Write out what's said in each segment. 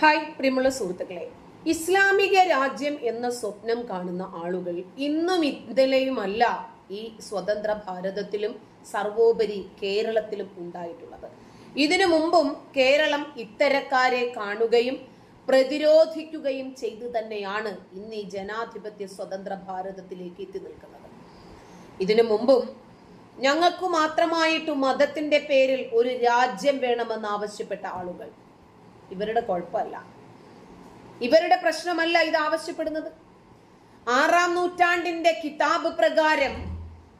Hi പ്രിയമുള്ള സുഹൃത്തുക്കളെ. ഇസ്ലാമിക രാജ്യം എന്ന സ്വപ്നം കാണുന്ന ആളുകൾ ഇന്നും ഇന്നലെയുമല്ല ഈ സ്വതന്ത്ര ഭാരതത്തിലും സർവോപരി കേരളത്തിലും ഉണ്ടായിട്ടുള്ളത്. ഇതിനു മുമ്പും കേരളം ഇത്തരക്കാരെ കാണുകയും പ്രതിരോധിക്കുകയും ചെയ്തു തന്നെയാണ് ഇന്ന് ഈ ജനാധിപത്യ സ്വതന്ത്ര ഭാരതത്തിലേക്ക് എത്തി നിൽക്കുന്നത്. ഇതിനു മുമ്പും ഞങ്ങൾക്ക് മാത്രമായിട്ട് മതത്തിന്റെ പേരിൽ ഒരു രാജ്യം വേണമെന്ന് ആവശ്യപ്പെട്ട ആളുകൾ ഇവരുടെ കുഴപ്പമല്ല. ഇവരുടെ പ്രശ്നമല്ല ഇത് ആവശ്യപ്പെടുന്നത്. ആറാം നൂറ്റാണ്ടിന്റെ കിതാബ് പ്രകാരം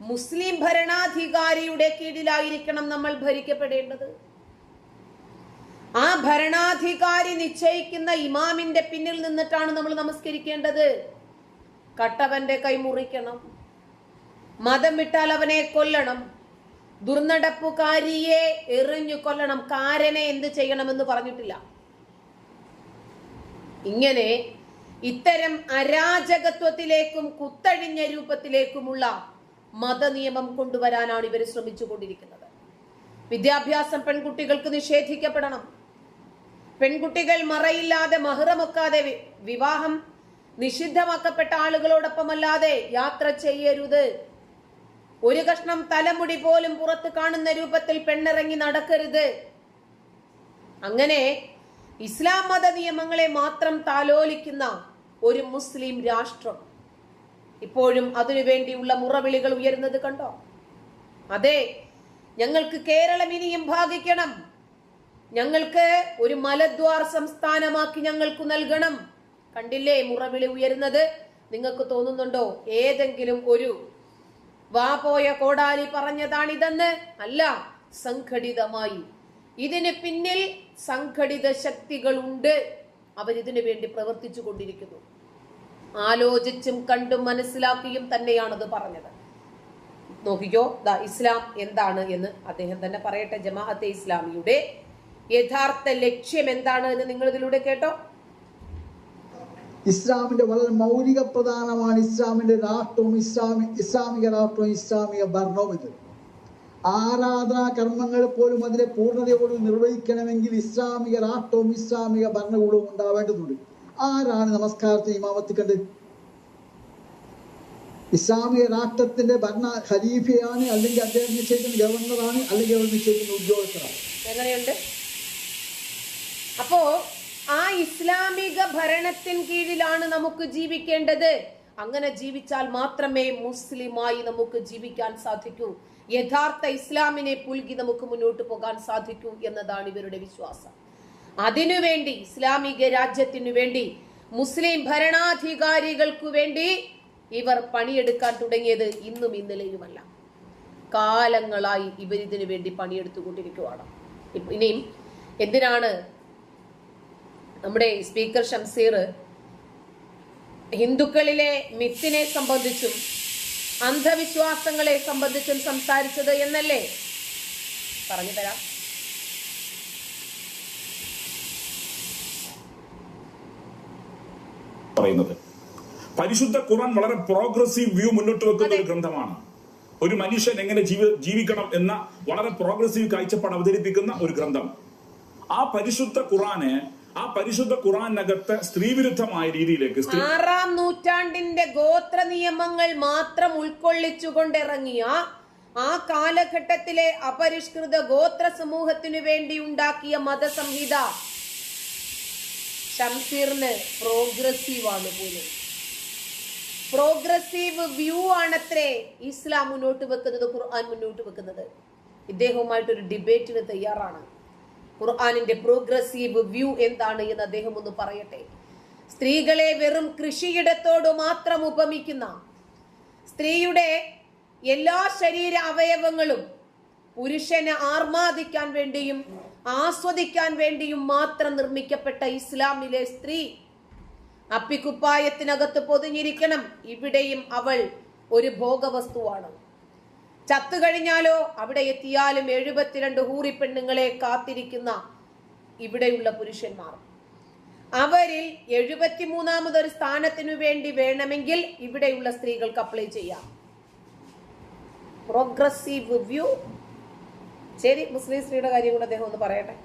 മുസ്ലിം ഭരണാധികാരിയുടെ കീഴിലായിരിക്കണം നമ്മൾ ഭരിക്കപ്പെടേണ്ടത്. ആ ഭരണാധികാരി നിശ്ചയിക്കുന്ന ഇമാമിന്റെ പിന്നിൽ നിന്നിട്ടാണ് നമ്മൾ നമസ്കരിക്കേണ്ടത്. കട്ടവന്റെ കൈ മുറിക്കണം. മതം വിട്ടാൽ അവനെ കൊല്ലണം. ദുർനടപ്പുകാരിയെ എറിഞ്ഞു കൊല്ലണം. കാരനെ എന്ത് ചെയ്യണമെന്ന് പറഞ്ഞിട്ടില്ല. ഇങ്ങനെ ഇത്തരം അരാജകത്വത്തിലേക്കും കുത്തഴിഞ്ഞ രൂപത്തിലേക്കുമുള്ള മതനിയമം കൊണ്ടുവരാനാണ് ഇവർ ശ്രമിച്ചുകൊണ്ടിരിക്കുന്നത്. വിദ്യാഭ്യാസം പെൺകുട്ടികൾക്ക് നിഷേധിക്കപ്പെടണം. പെൺകുട്ടികൾ മറയില്ലാതെ മഹ്റമൊക്കാതെ വിവാഹം നിഷിദ്ധമാക്കപ്പെട്ട ആളുകളോടൊപ്പമല്ലാതെ യാത്ര ചെയ്യരുത്. ഒരു കഷ്ണം തലമുടി പോലും പുറത്ത് കാണുന്ന രൂപത്തിൽ പെണ്ണിറങ്ങി നടക്കരുത്. അങ്ങനെ ഇസ്ലാം മത നിയമങ്ങളെ മാത്രം താലോലിക്കുന്ന ഒരു മുസ്ലിം രാഷ്ട്രം ഇപ്പോഴും അതിനു വേണ്ടിയുള്ള മുറവിളികൾ ഉയരുന്നത് കണ്ടോ? അതെ ഞങ്ങൾക്ക് കേരളം ഇനിയും ഭാഗിക്കണം. ഞങ്ങൾക്ക് ഒരു മലദ്വാർ സംസ്ഥാനമാക്കി ഞങ്ങൾക്ക് നൽകണം. കണ്ടില്ലേ മുറവിളി ഉയരുന്നത്? നിങ്ങൾക്ക് തോന്നുന്നുണ്ടോ? ഏതെങ്കിലും ഒരു വാ പോയ കോടാലി പറഞ്ഞതാണിതെന്ന്? അല്ല സംഘടിതമായി ഇതിന് പിന്നിൽ സംഘടിത ശക്തികളുണ്ട്. അവരിതിനു വേണ്ടി പ്രവർത്തിച്ചു കൊണ്ടിരിക്കുന്നു. ആലോചിച്ചും കണ്ടും മനസ്സിലാക്കിയും തന്നെയാണത് പറഞ്ഞത്. നോക്കിക്കോ ദ ഇസ്ലാം എന്താണ് എന്ന് അദ്ദേഹം തന്നെ പറയട്ടെ. ജമാഅത്തെ ഇസ്ലാമിയുടെ യഥാർത്ഥ ലക്ഷ്യം എന്താണ് എന്ന് നിങ്ങൾ ഇതിലൂടെ കേട്ടോ. ഇസ്ലാമിന്റെ വളരെ മൗലിക പ്രധാനമാണ് ഇസ്ലാമിന്റെ രാഷ്ട്രവും ഇസ്ലാമി ഇസ്ലാമിക രാഷ്ട്രവും ഇസ്ലാമിക ഭരണവും ഇത്. ആരാധനാ കർമ്മങ്ങൾ പോലും അതിനെ പൂർണതയോട് നിർവഹിക്കണമെങ്കിൽ ഇസ്ലാമിക രാഷ്ട്രവും ഇസ്ലാമിക ഭരണകൂടവും ഉണ്ടാവേണ്ടതുണ്ട്. ആരാണ് നമസ്കാരത്തിന് ഇമാമത്ത് കണ്ട്? ഇസ്ലാമിക രാഷ്ട്രത്തിന്റെ ഭരണ ഖലീഫയാണ് അല്ലെങ്കിൽ അദ്ദേഹം നിശ്ചയിക്കുന്ന ഗവർണറാണ് അല്ലെങ്കിൽ അവർ നിശ്ചയിക്കുന്ന ഉദ്യോഗസ്ഥരാണ്. അപ്പോ ആ ഇസ്ലാമിക ഭരണത്തിൻ കീഴിലാണ് നമുക്ക് ജീവിക്കേണ്ടത്. അങ്ങനെ ജീവിച്ചാൽ മാത്രമേ മുസ്ലിമായി നമുക്ക് ജീവിക്കാൻ സാധിക്കൂ. യഥാർത്ഥ ഇസ്ലാമിനെ പുൽകി നമുക്ക് മുന്നോട്ട് പോകാൻ സാധിക്കൂ എന്നതാണ് ഇവരുടെ വിശ്വാസം. അതിനുവേണ്ടി ഇസ്ലാമിക രാജ്യത്തിനു വേണ്ടി മുസ്ലിം ഭരണാധികാരികൾക്കു വേണ്ടി ഇവർ പണിയെടുക്കാൻ തുടങ്ങിയത് ഇന്നും ഇന്നലെയുമല്ല. കാലങ്ങളായി ഇവർ ഇതിനു വേണ്ടി പണിയെടുത്തുകൊണ്ടിരിക്കുവാണ്. ഇനിയും എന്തിനാണ് നമ്മുടെ സ്പീക്കർ ഷംസീർ ഹിന്ദുക്കളിലെ മിത്തിനെ സംബന്ധിച്ചും അന്ധവിശ്വാസങ്ങളെ സംബന്ധിച്ചും സംസാരിച്ചത് എന്നല്ലേ? പറഞ്ഞു തരാം. പറയുന്നത്. പരിശുദ്ധ ഖുർആൻ വളരെ പ്രോഗ്രസീവ് വ്യൂ മുന്നോട്ട് വെക്കുന്ന ഒരു ഗ്രന്ഥമാണ്. ഒരു മനുഷ്യൻ എങ്ങനെ ജീവി ജീവിക്കണം എന്ന വളരെ പ്രോഗ്രസീവ് കാഴ്ചപ്പാട് അവതരിപ്പിക്കുന്ന ഒരു ഗ്രന്ഥം. ആ പരിശുദ്ധ ഖുറാന് ആ പരിശുദ്ധ ഖുറാനകത്ത് സ്ത്രീവിരുദ്ധമായ രീതിയിലേക്ക് ആറാം നൂറ്റാണ്ടിന്റെ ഗോത്ര നിയമങ്ങൾ മാത്രം ഉൾക്കൊള്ളിച്ചുകൊണ്ടിറങ്ങിയ ആ കാലഘട്ടത്തിലെ അപരിഷ്കൃത ഗോത്ര സമൂഹത്തിനു വേണ്ടി ഉണ്ടാക്കിയ മതസംഹിത ഷംസീറിന് പ്രോഗ്രസീവ് ആണ് പോലും. പ്രോഗ്രസീവ് വ്യൂ ആണത്രേ ഇസ്ലാം മുന്നോട്ട് വെക്കുന്നത് ഖുർആൻ മുന്നോട്ട് വെക്കുന്നത്. ഇദ്ദേഹവുമായിട്ടൊരു ഡിബേറ്റിന് തയ്യാറാണ്. ഖുർആാനിന്റെ പ്രോഗ്രസീവ് വ്യൂ എന്താണ് എന്ന് അദ്ദേഹം ഒന്ന് പറയട്ടെ. സ്ത്രീകളെ വെറും കൃഷിയിടത്തോട് മാത്രം ഉപമിക്കുന്ന സ്ത്രീയുടെ എല്ലാ ശരീര അവയവങ്ങളും പുരുഷനെ ആർമാദിക്കാൻ വേണ്ടിയും ആസ്വദിക്കാൻ വേണ്ടിയും മാത്രം നിർമ്മിക്കപ്പെട്ട ഇസ്ലാമിലെ സ്ത്രീ അപ്പിക്കുപ്പായത്തിനകത്ത് പൊതിഞ്ഞിരിക്കണം. ഇവിടെയും അവൾ ഒരു ഭോഗവസ്തുവാണ്. ചത്തു കഴിഞ്ഞാലോ? അവിടെ എത്തിയാലും എഴുപത്തിരണ്ട് ഹൂറി പെണ്ണുങ്ങളെ കാത്തിരിക്കുന്ന ഇവിടെയുള്ള പുരുഷന്മാർ. അവരിൽ എഴുപത്തിമൂന്നാമതൊരു സ്ഥാനത്തിനു വേണ്ടി വേണമെങ്കിൽ ഇവിടെയുള്ള സ്ത്രീകൾക്ക് അപ്ലൈ ചെയ്യാം. പ്രോഗ്രസീവ് വ്യൂ ശരി മുസ്ലിം സ്ത്രീയുടെ കാര്യം കൂടെ അദ്ദേഹം ഒന്ന് പറയട്ടെ.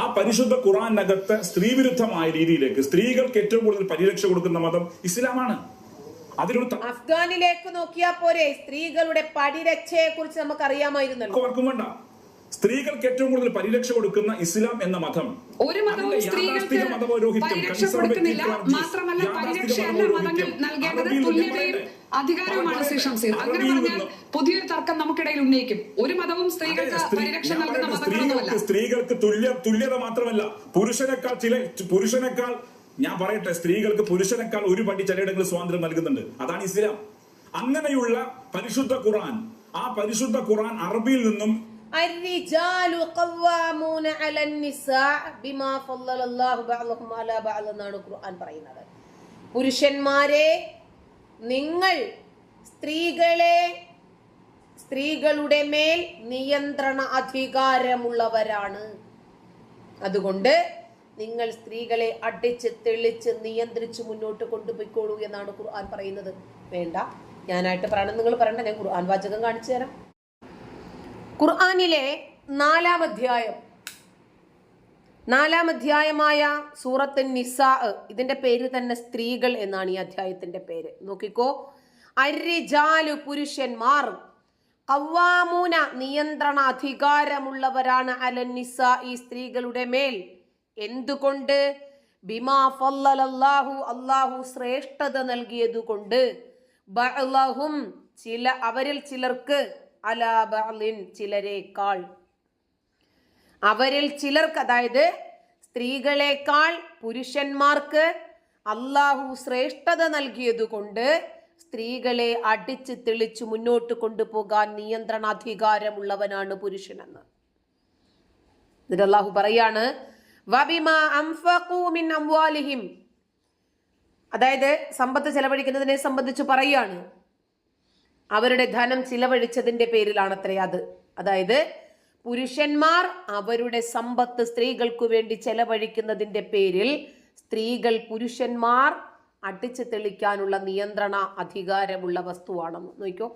ആ പരിശുദ്ധ ഖുറാനകത്ത് സ്ത്രീവിരുദ്ധമായ രീതിയിലേക്ക് സ്ത്രീകൾക്ക് ഏറ്റവും കൂടുതൽ പരിരക്ഷ കൊടുക്കുന്ന മതം ഇസ്ലാമാണ്. അതിലൊരു അഫ്ഗാനിലേക്ക് നോക്കിയാൽ പോരെ സ്ത്രീകളുടെ പരിരക്ഷയെ കുറിച്ച് നമുക്ക് അറിയാമായിരുന്നല്ലോ വേണ്ട. സ്ത്രീകൾക്ക് ഏറ്റവും കൂടുതൽ പരിരക്ഷ കൊടുക്കുന്ന ഇസ്ലാം എന്ന മതം. ഒരു മതവും സ്ത്രീകൾക്ക് പരിരക്ഷ കൊടുക്കുന്നില്ല. clergies, മാത്രമല്ല യാഥാസ്ഥിക പരിരക്ഷയല്ല മതങ്ങൾ മതപൗരോഹിത്യം, നൽകേണ്ടത് അറബിയിൽ തുല്യതയും അധികാരവുമാണ് ശ്രീ ഷംസീർ. അങ്ങനെ പറഞ്ഞാൽ പുതിയൊരു തർക്കം നമുക്കിടയിൽ ഉന്നയിക്കും. ഒരു മതവും സ്ത്രീകൾക്ക് പരിരക്ഷ നൽകുന്ന മതങ്ങളൊന്നുമല്ല. സ്ത്രീകൾക്ക് തുല്യ തുല്യത മാത്രമല്ല. പുരുഷനേക്കാൾ ചില പുരുഷനേക്കാൾ ഞാൻ പറയട്ടെ സ്ത്രീകൾക്ക് പുരുഷനേക്കാൾ ഒരു പടി ചിലയിടങ്ങളിൽ സ്വാതന്ത്ര്യം നൽകുന്നുണ്ട് അതാണ് ഇസ്ലാം അങ്ങനെയുള്ള പരിശുദ്ധ ഖുർആൻ ആ പരിശുദ്ധ ഖുർആൻ അറബിയിൽ നിന്നും الرجال قوامون على النساء بما فضل الله بعضهم على بعض എന്നാണ് ഖുർആൻ പറയുന്നത് പുരുഷന്മാരെ നിങ്ങൾ സ്ത്രീകളെ സ്ത്രീകളുടെ മേൽ നിയന്ത്രണ അധികാരമുള്ളവരാണ് അതുകൊണ്ട് നിങ്ങൾ സ്ത്രീകളെ അടിച്ച് തെളിച്ച് നിയന്ത്രിച്ച് മുന്നോട്ട് കൊണ്ടുപോയിക്കോളൂ എന്നാണ് ഖുർആൻ പറയുന്നത്. വേണ്ട. ഞാനായിട്ട് പറയണം നിങ്ങൾ പറയണ്ട. ഞാൻ ഖുർആൻ വാചകം കാണിച്ചു തരാം. ഖുർആാനിലെ നാലാം അധ്യായം. നാലാം അധ്യായമായ സൂറത്ത് നിസാ ഇതിന്റെ പേര് തന്നെ സ്ത്രീകൾ എന്നാണ് ഈ അധ്യായത്തിന്റെ പേര്. നോക്കിക്കോ. അരിജാലു പുരുഷന്മാർ കവ്വാമൂന നിയന്ത്രണ അധികാരമുള്ളവരാണ് അല നിസ ഈ സ്ത്രീകളുടെ മേൽ. എന്തുകൊണ്ട്? ബിമാ ഫല്ലലല്ലാഹു അല്ലാഹു ശ്രേഷ്ഠത നൽകിയതുകൊണ്ട്. ബഅലഹും ചില അവരിൽ ചിലർക്ക് അലാ ബഅലിൻ ചിലരേക്കാൾ. അവരിൽ ചിലർക്ക് അതായത് സ്ത്രീകളെക്കാൾ പുരുഷന്മാർക്ക് അള്ളാഹു ശ്രേഷ്ഠത നൽകിയതുകൊണ്ട് സ്ത്രീകളെ അടിച്ച് തെളിച്ച് മുന്നോട്ട് കൊണ്ടുപോകാൻ നിയന്ത്രണാധികാരമുള്ളവനാണ് പുരുഷനെന്ന്. എന്നിട്ട് അള്ളാഹു പറയാണ് അതായത് സമ്പത്ത് ചെലവഴിക്കുന്നതിനെ സംബന്ധിച്ച് പറയുകയാണ് അവരുടെ ധനം ചിലവഴിച്ചതിന്റെ പേരിലാണത്രേ അത്. അതായത് പുരുഷന്മാർ അവരുടെ സമ്പത്ത് സ്ത്രീകൾക്കു വേണ്ടി ചെലവഴിക്കുന്നതിന്റെ പേരിൽ സ്ത്രീകൾ പുരുഷന്മാർ അടിച്ചു തെളിക്കാനുള്ള നിയന്ത്രണ അധികാരമുള്ള വസ്തുവാണെന്ന് നോക്കിയോ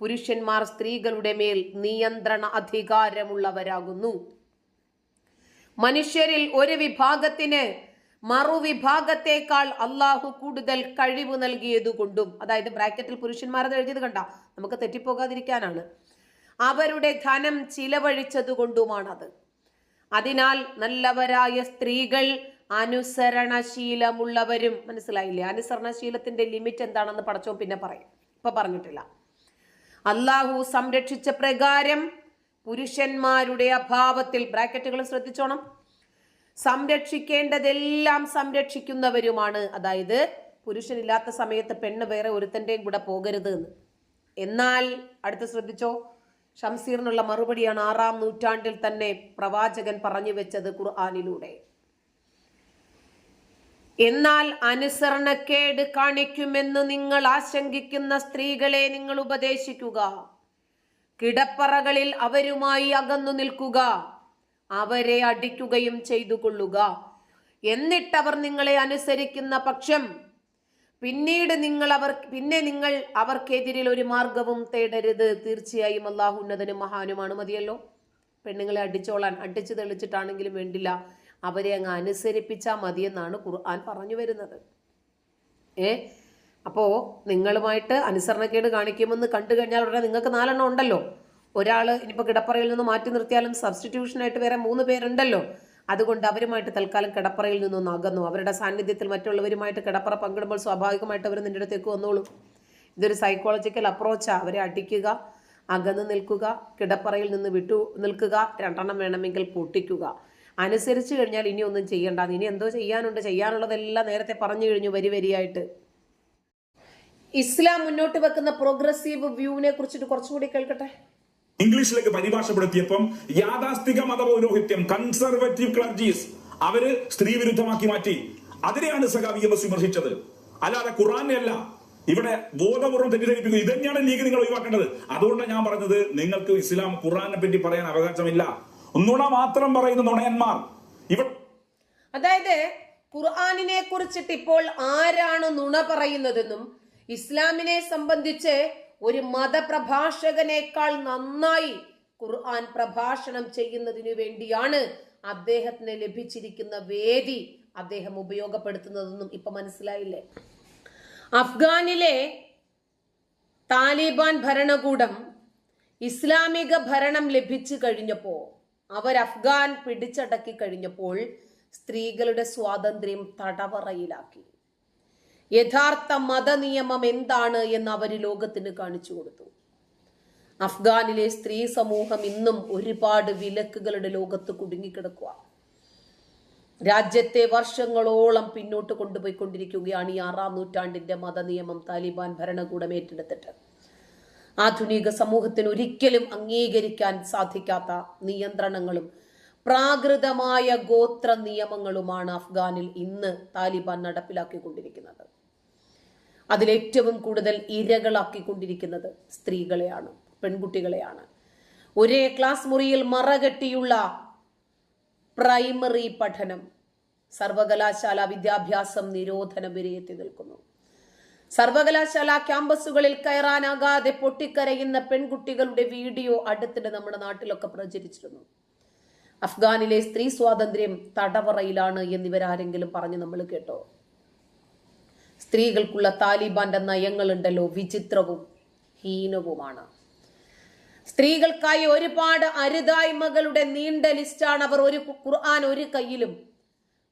പുരുഷന്മാർ സ്ത്രീകളുടെ മേൽ നിയന്ത്രണ അധികാരമുള്ളവരാകുന്നു. മനുഷ്യരിൽ ഒരു വിഭാഗത്തിന് മറുവിഭാഗത്തേക്കാൾ അള്ളാഹു കൂടുതൽ കഴിവ് നൽകിയതുകൊണ്ടും അതായത് ബ്രാക്കറ്റിൽ പുരുഷന്മാരെന്ന് എഴുതിയത് കണ്ട നമുക്ക് തെറ്റിപ്പോകാതിരിക്കാനാണ്. അവരുടെ ധനം ചിലവഴിച്ചതുകൊണ്ടുമാണത്. അതിനാൽ നല്ലവരായ സ്ത്രീകൾ അനുസരണശീലമുള്ളവരും മനസ്സിലായില്ലേ? അനുസരണശീലത്തിന്റെ ലിമിറ്റ് എന്താണെന്ന് പടച്ചോ പിന്നെ പറയും. ഇപ്പൊ പറഞ്ഞിട്ടില്ല. അള്ളാഹു സംരക്ഷിച്ച പ്രകാരം പുരുഷന്മാരുടെ അഭാവത്തിൽ ബ്രാക്കറ്റുകൾ ശ്രദ്ധിച്ചോണം. സംരക്ഷിക്കേണ്ടതെല്ലാം സംരക്ഷിക്കുന്നവരുമാണ്. അതായത് പുരുഷനില്ലാത്ത സമയത്ത് പെണ്ണ് വേറെ ഒരുത്തന്റെയും കൂടെ പോകരുത് എന്ന്. എന്നാൽ അടുത്ത് ശ്രദ്ധിച്ചോ? ഷംസീറിനുള്ള മറുപടിയാണ് ആറാം നൂറ്റാണ്ടിൽ തന്നെ പ്രവാചകൻ പറഞ്ഞു വെച്ചത് ഖുർആാനിലൂടെ. എന്നാൽ അനുസരണക്കേട് കാണിക്കുമെന്ന് നിങ്ങൾ ആശങ്കിക്കുന്ന സ്ത്രീകളെ നിങ്ങൾ ഉപദേശിക്കുക. കിടപ്പറകളിൽ അവരുമായി അകന്നു നിൽക്കുക. അവരെ അടിക്കുകയും ചെയ്തു കൊള്ളുക എന്നിട്ടവർ നിങ്ങളെ അനുസരിക്കുന്ന പക്ഷം പിന്നീട് നിങ്ങൾ അവർ പിന്നെ നിങ്ങൾ അവർക്കെതിരിൽ ഒരു മാർഗവും തേടരുത്. തീർച്ചയായും അള്ളാഹു ഉന്നതനും മഹാനുമാണ്. മതിയല്ലോ? പെണ്ണുങ്ങളെ അടിച്ചോളാൻ അടിച്ചു തെളിച്ചിട്ടാണെങ്കിലും വേണ്ടില്ല. അവരെ അങ്ങ് അനുസരിപ്പിച്ചാൽ മതിയെന്നാണ് ഖുർആൻ പറഞ്ഞു വരുന്നത്. ഏ? അപ്പോൾ നിങ്ങളുമായിട്ട് അനുസരണക്കേട് കാണിക്കുമെന്ന് കണ്ടു കഴിഞ്ഞാൽ ഉടനെ നിങ്ങൾക്ക് നാലെണ്ണം ഉണ്ടല്ലോ. ഒരാൾ ഇനിയിപ്പോൾ കിടപ്പറയിൽ നിന്ന് മാറ്റി നിർത്തിയാലും സബ്സ്റ്റിറ്റ്യൂഷനായിട്ട് വേറെ മൂന്ന് പേരുണ്ടല്ലോ. അതുകൊണ്ട് അവരുമായിട്ട് തൽക്കാലം കിടപ്പറയിൽ നിന്നൊന്ന് അകന്നു. അവരുടെ സാന്നിധ്യത്തിൽ മറ്റുള്ളവരുമായിട്ട് കിടപ്പറ പങ്കിടുമ്പോൾ സ്വാഭാവികമായിട്ട് അവർ നിന്റെ അടുത്തേക്ക് വന്നോളും. ഇതൊരു സൈക്കോളജിക്കൽ അപ്രോച്ചാണ് അവരെ അടിക്കുക അകന്ന് നിൽക്കുക കിടപ്പറയിൽ നിന്ന് വിട്ടു നിൽക്കുക രണ്ടെണ്ണം വേണമെങ്കിൽ പൊട്ടിക്കുക. അനുസരിച്ച് കഴിഞ്ഞാൽ ഇനി ഒന്നും ചെയ്യണ്ട. ഇനി എന്തോ ചെയ്യാനുണ്ട്. ചെയ്യാനുള്ളതെല്ലാം നേരത്തെ പറഞ്ഞു കഴിഞ്ഞു വരി വരിയായിട്ട്. ഇസ്ലാം മുന്നോട്ട് വെക്കുന്ന പ്രോഗ്രസീവ് വ്യൂവിനെ കുറിച്ചിട്ട് കുറച്ചുകൂടി കേൾക്കട്ടെ? ഇംഗ്ലീഷിലേക്ക് പരിഭാഷപ്പെടുത്തിയപ്പം യാഥാസ്ഥിക മതപൗരോഹിത്യം കൺസർവേറ്റീവ് ക്ലർജീസ് അവർ സ്ത്രീ വിരുദ്ധമാക്കി മാറ്റി. അതിനെയാണ് സഖാവി എം എസ് വിമർശിച്ചത്. അല്ലാതെ ഖുറാനെ അല്ല. ഇവിടെ ബോധപൂർവം തെറ്റിദ്ധരിപ്പിക്കുന്നു. ഇത് തന്നെയാണ് ലീഗ് നിങ്ങൾ ഒഴിവാക്കേണ്ടത്. അതുകൊണ്ടാണ് ഞാൻ പറഞ്ഞത് നിങ്ങൾക്ക് ഇസ്ലാം ഖുറാനെ പറ്റി പറയാൻ അവകാശമില്ല. നുണ മാത്രം പറയുന്ന നുണയന്മാർ. ഇവ അതായത് ഖുർആാനിനെ കുറിച്ചിട്ട് ഇപ്പോൾ ആരാണ് നുണ പറയുന്നതെന്നും ഇസ്ലാമിനെ സംബന്ധിച്ച് ഒരു മതപ്രഭാഷകനേക്കാൾ നന്നായി ഖുർആൻ പ്രഭാഷണം ചെയ്യുന്നതിനു വേണ്ടിയാണ് അദ്ദേഹത്തിന് ലഭിച്ചിരിക്കുന്ന വേദി അദ്ദേഹം ഉപയോഗപ്പെടുത്തുന്നതെന്നും ഇപ്പൊ മനസ്സിലായില്ലേ? അഫ്ഗാനിലെ താലിബാൻ ഭരണകൂടം ഇസ്ലാമിക ഭരണം ലഭിച്ചു കഴിഞ്ഞപ്പോൾ അവർ അഫ്ഗാൻ പിടിച്ചടക്കി കഴിഞ്ഞപ്പോൾ സ്ത്രീകളുടെ സ്വാതന്ത്ര്യം തടവറയിലാക്കി. യഥാർത്ഥ മതനിയമം എന്താണ് എന്ന് അവർ ലോകത്തിന് കാണിച്ചു കൊടുത്തു. അഫ്ഗാനിലെ സ്ത്രീ സമൂഹം ഇന്നും ഒരുപാട് വിലക്കുകളുടെ ലോകത്ത് കുടുങ്ങിക്കിടക്കുക രാജ്യത്തെ വർഷങ്ങളോളം പിന്നോട്ട് കൊണ്ടുപോയിക്കൊണ്ടിരിക്കുകയാണ് ഈ ആറാം നൂറ്റാണ്ടിന്റെ മതനിയമം താലിബാൻ ഭരണകൂടം ഏറ്റെടുത്തിട്ട്. ആധുനിക സമൂഹത്തിന് ഒരിക്കലും അംഗീകരിക്കാൻ സാധിക്കാത്ത നിയന്ത്രണങ്ങളും പ്രാകൃതമായ ഗോത്ര നിയമങ്ങളുമാണ് അഫ്ഗാനിൽ ഇന്ന് താലിബാൻ നടപ്പിലാക്കിക്കൊണ്ടിരിക്കുന്നത്. അതിലേറ്റവും കൂടുതൽ ഇരകളാക്കിക്കൊണ്ടിരിക്കുന്നത് സ്ത്രീകളെയാണ് പെൺകുട്ടികളെയാണ്. ഒരേ ക്ലാസ് മുറിയിൽ മറകെട്ടിയുള്ള പ്രൈമറി പഠനം സർവകലാശാല വിദ്യാഭ്യാസം നിരോധനം വരെ എത്തി നിൽക്കുന്നു. സർവകലാശാല ക്യാമ്പസുകളിൽ കയറാനാകാതെ പൊട്ടിക്കരയുന്ന പെൺകുട്ടികളുടെ വീഡിയോ അടുത്തിടെ നമ്മുടെ നാട്ടിലൊക്കെ പ്രചരിച്ചിരുന്നു. അഫ്ഗാനിലെ സ്ത്രീ സ്വാതന്ത്ര്യം തടവറയിലാണ് എന്നിവരാരെങ്കിലും പറഞ്ഞു നമ്മൾ കേട്ടോ? സ്ത്രീകൾക്കുള്ള താലിബാന്റെ നയങ്ങളുണ്ടല്ലോ വിചിത്രവും ഹീനവുമാണ്. സ്ത്രീകൾക്കായി ഒരുപാട് അരുതായ്മകളുടെ നീണ്ട ലിസ്റ്റാണ് അവർ ഒരു ഖുർആൻ ഒരു കയ്യിലും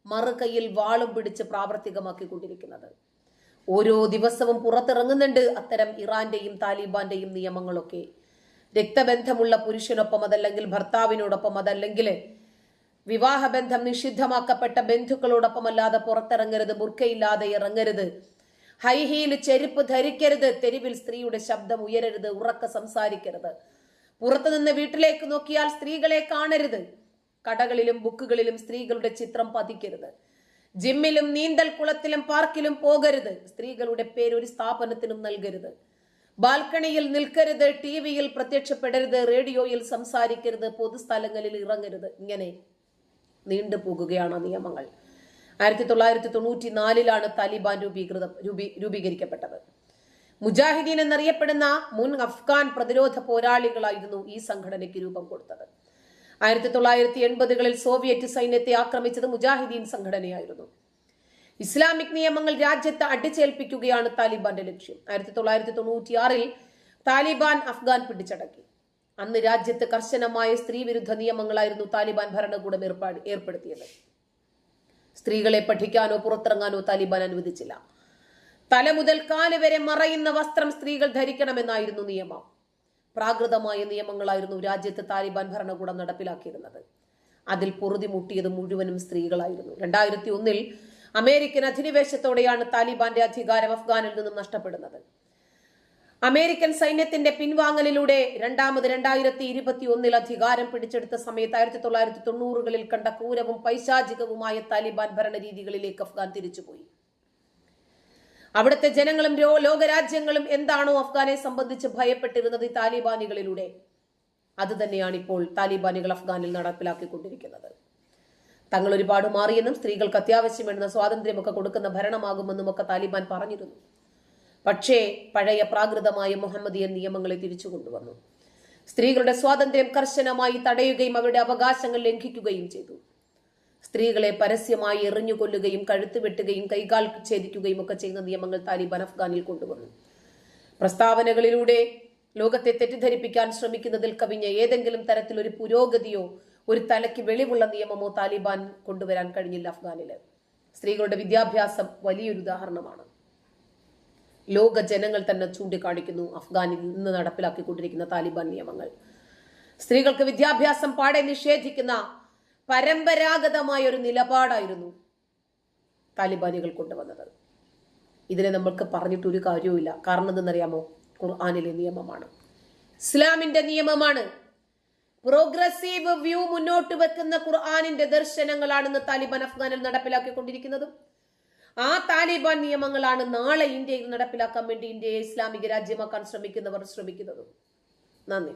മറു കയ്യിൽ വാളും പിടിച്ച് പ്രാവർത്തികമാക്കിക്കൊണ്ടിരിക്കുന്നത്. ഓരോ ദിവസവും പുറത്തിറങ്ങുന്നുണ്ട് അത്തരം ഇറാന്റെയും താലിബാന്റെയും നിയമങ്ങളൊക്കെ. രക്തബന്ധമുള്ള പുരുഷനൊപ്പം അതല്ലെങ്കിൽ ഭർത്താവിനോടൊപ്പം അതല്ലെങ്കിൽ വിവാഹബന്ധം നിഷിദ്ധമാക്കപ്പെട്ട ബന്ധുക്കളോടൊപ്പമല്ലാതെ പുറത്തിറങ്ങരുത് ബുർക്കയില്ലാതെ ഇറങ്ങരുത്. ഹൈ ഹീൽ ചെരുപ്പ് ധരിക്കരുത് തെരുവിൽ സ്ത്രീയുടെ ശബ്ദം ഉയരരുത് ഉറക്ക സംസാരിക്കരുത്. പുറത്തുനിന്ന് വീട്ടിലേക്ക് നോക്കിയാൽ സ്ത്രീകളെ കാണരുത്. കടകളിലും ബുക്കുകളിലും സ്ത്രീകളുടെ ചിത്രം പതിക്കരുത്. ജിമ്മിലും നീന്തൽ കുളത്തിലും പാർക്കിലും പോകരുത്. സ്ത്രീകളുടെ പേര് ഒരു സ്ഥാപനത്തിനും നൽകരുത്. ബാൽക്കണിയിൽ നിൽക്കരുത് ടി വിയിൽ പ്രത്യക്ഷപ്പെടരുത് റേഡിയോയിൽ സംസാരിക്കരുത് പൊതുസ്ഥലങ്ങളിൽ ഇറങ്ങരുത്. ഇങ്ങനെ നീണ്ടു പോകുകയാണ് നിയമങ്ങൾ. ആയിരത്തി തൊള്ളായിരത്തി തൊണ്ണൂറ്റി നാലിലാണ് താലിബാൻ രൂപീകൃതം രൂപീ രൂപീകരിക്കപ്പെട്ടത്. മുജാഹിദീൻ എന്നറിയപ്പെടുന്ന മുൻ അഫ്ഗാൻ പ്രതിരോധ പോരാളികളായിരുന്നു ഈ സംഘടനയ്ക്ക് രൂപം കൊടുത്തത്. ആയിരത്തി തൊള്ളായിരത്തി എൺപതുകളിൽ സോവിയറ്റ് സൈന്യത്തെ ആക്രമിച്ചത് മുജാഹിദീൻ സംഘടനയായിരുന്നു. ഇസ്ലാമിക് നിയമങ്ങൾ രാജ്യത്ത് അടിച്ചേൽപ്പിക്കുകയാണ് താലിബാന്റെ ലക്ഷ്യം. ആയിരത്തി തൊള്ളായിരത്തി തൊണ്ണൂറ്റിയാറിൽ താലിബാൻ അഫ്ഗാൻ പിടിച്ചടക്കി. അന്ന് രാജ്യത്ത് കർശനമായ സ്ത്രീ വിരുദ്ധ നിയമങ്ങളായിരുന്നു താലിബാൻ ഭരണകൂടം ഏർപ്പാട് ഏർപ്പെടുത്തിയത്. സ്ത്രീകളെ പഠിക്കാനോ പുറത്തിറങ്ങാനോ താലിബാൻ അനുവദിച്ചില്ല. തല മുതൽ കാൽ വരെ മറയുന്ന വസ്ത്രം സ്ത്രീകൾ ധരിക്കണമെന്നായിരുന്നു നിയമം. പ്രാകൃതമായ നിയമങ്ങളായിരുന്നു രാജ്യത്ത് താലിബാൻ ഭരണകൂടം നടപ്പിലാക്കിയിരുന്നത്. അതിൽ പൊറുതി മുട്ടിയത് മുഴുവനും സ്ത്രീകളായിരുന്നു. രണ്ടായിരത്തി ഒന്നിൽ അമേരിക്കൻ അധിനിവേശത്തോടെയാണ് താലിബാന്റെ അധികാരം അഫ്ഗാനിൽ നിന്നും നഷ്ടപ്പെടുന്നത്. അമേരിക്കൻ സൈന്യത്തിന്റെ പിൻവാങ്ങലിലൂടെ രണ്ടാമത് രണ്ടായിരത്തി ഇരുപത്തി ഒന്നിൽ അധികാരം പിടിച്ചെടുത്ത സമയത്ത് ആയിരത്തി തൊള്ളായിരത്തി തൊണ്ണൂറുകളിൽ കണ്ട ക്രൂരവും പൈശാചികവുമായ താലിബാൻ ഭരണരീതികളിലേക്ക് അഫ്ഗാൻ തിരിച്ചുപോയി. അവിടുത്തെ ജനങ്ങളും ലോകരാജ്യങ്ങളും എന്താണോ അഫ്ഗാനെ സംബന്ധിച്ച് ഭയപ്പെട്ടിരുന്നത് ഈ താലിബാനികളിലൂടെ. അത് തന്നെയാണ് ഇപ്പോൾ താലിബാനികൾ അഫ്ഗാനിൽ നടപ്പിലാക്കിക്കൊണ്ടിരിക്കുന്നത്. തങ്ങൾ ഒരുപാട് മാറിയെന്നും സ്ത്രീകൾക്ക് അത്യാവശ്യം വേണ്ടുന്ന സ്വാതന്ത്ര്യമൊക്കെ കൊടുക്കുന്ന ഭരണമാകുമെന്നും ഒക്കെ താലിബാൻ പറഞ്ഞിരുന്നു. പക്ഷേ പഴയ പ്രാകൃതമായ മുഹമ്മദിയൻ നിയമങ്ങളെ തിരിച്ചു കൊണ്ടുവന്നു. സ്ത്രീകളുടെ സ്വാതന്ത്ര്യം കർശനമായി തടയുകയും അവരുടെ അവകാശങ്ങൾ ലംഘിക്കുകയും ചെയ്തു. സ്ത്രീകളെ പരസ്യമായി എറിഞ്ഞുകൊല്ലുകയും കഴുത്ത് വെട്ടുകയും കൈകാൽ ഛേദിക്കുകയും ഒക്കെ ചെയ്യുന്ന നിയമങ്ങൾ താലിബാൻ അഫ്ഗാനിൽ കൊണ്ടുവന്നു. പ്രസ്താവനകളിലൂടെ ലോകത്തെ തെറ്റിദ്ധരിപ്പിക്കാൻ ശ്രമിക്കുന്നതിൽ കവിഞ്ഞ ഏതെങ്കിലും തരത്തിൽ ഒരു പുരോഗതിയോ ഒരു തലയ്ക്ക് വെളിവുള്ള നിയമമോ താലിബാൻ കൊണ്ടുവരാൻ കഴിഞ്ഞില്ല അഫ്ഗാനിൽ സ്ത്രീകളുടെ വിദ്യാഭ്യാസം വലിയൊരു ഉദാഹരണമാണ്. ലോക ജനങ്ങൾ തന്നെ ചൂണ്ടിക്കാണിക്കുന്നു അഫ്ഗാനിൽ നിന്ന് നടപ്പിലാക്കിക്കൊണ്ടിരിക്കുന്ന താലിബാൻ നിയമങ്ങൾ. സ്ത്രീകൾക്ക് വിദ്യാഭ്യാസം പാടെ നിഷേധിക്കുന്ന പരമ്പരാഗതമായ ഒരു നിലപാടായിരുന്നു താലിബാനികൾ കൊണ്ടുവന്നത്. ഇതിനെ നമ്മൾക്ക് പറഞ്ഞിട്ട് ഒരു കാര്യവുമില്ല. കാരണം എന്തെന്നറിയാമോ? ഖുർആാനിലെ നിയമമാണ്. ഇസ്ലാമിന്റെ നിയമമാണ്. പ്രോഗ്രസീവ് വ്യൂ മുന്നോട്ട് വെക്കുന്ന ഖുർആാനിന്റെ ദർശനങ്ങളാണെന്ന് താലിബാൻ അഫ്ഗാനിൽ നടപ്പിലാക്കിക്കൊണ്ടിരിക്കുന്നതും. ആ താലിബാൻ നിയമങ്ങളാണ് നാളെ ഇന്ത്യയിൽ നടപ്പിലാക്കാൻ വേണ്ടി ഇന്ത്യയെ ഇസ്ലാമിക രാജ്യമാക്കാൻ ശ്രമിക്കുന്നവർ ശ്രമിക്കുന്നത്. നന്ദി.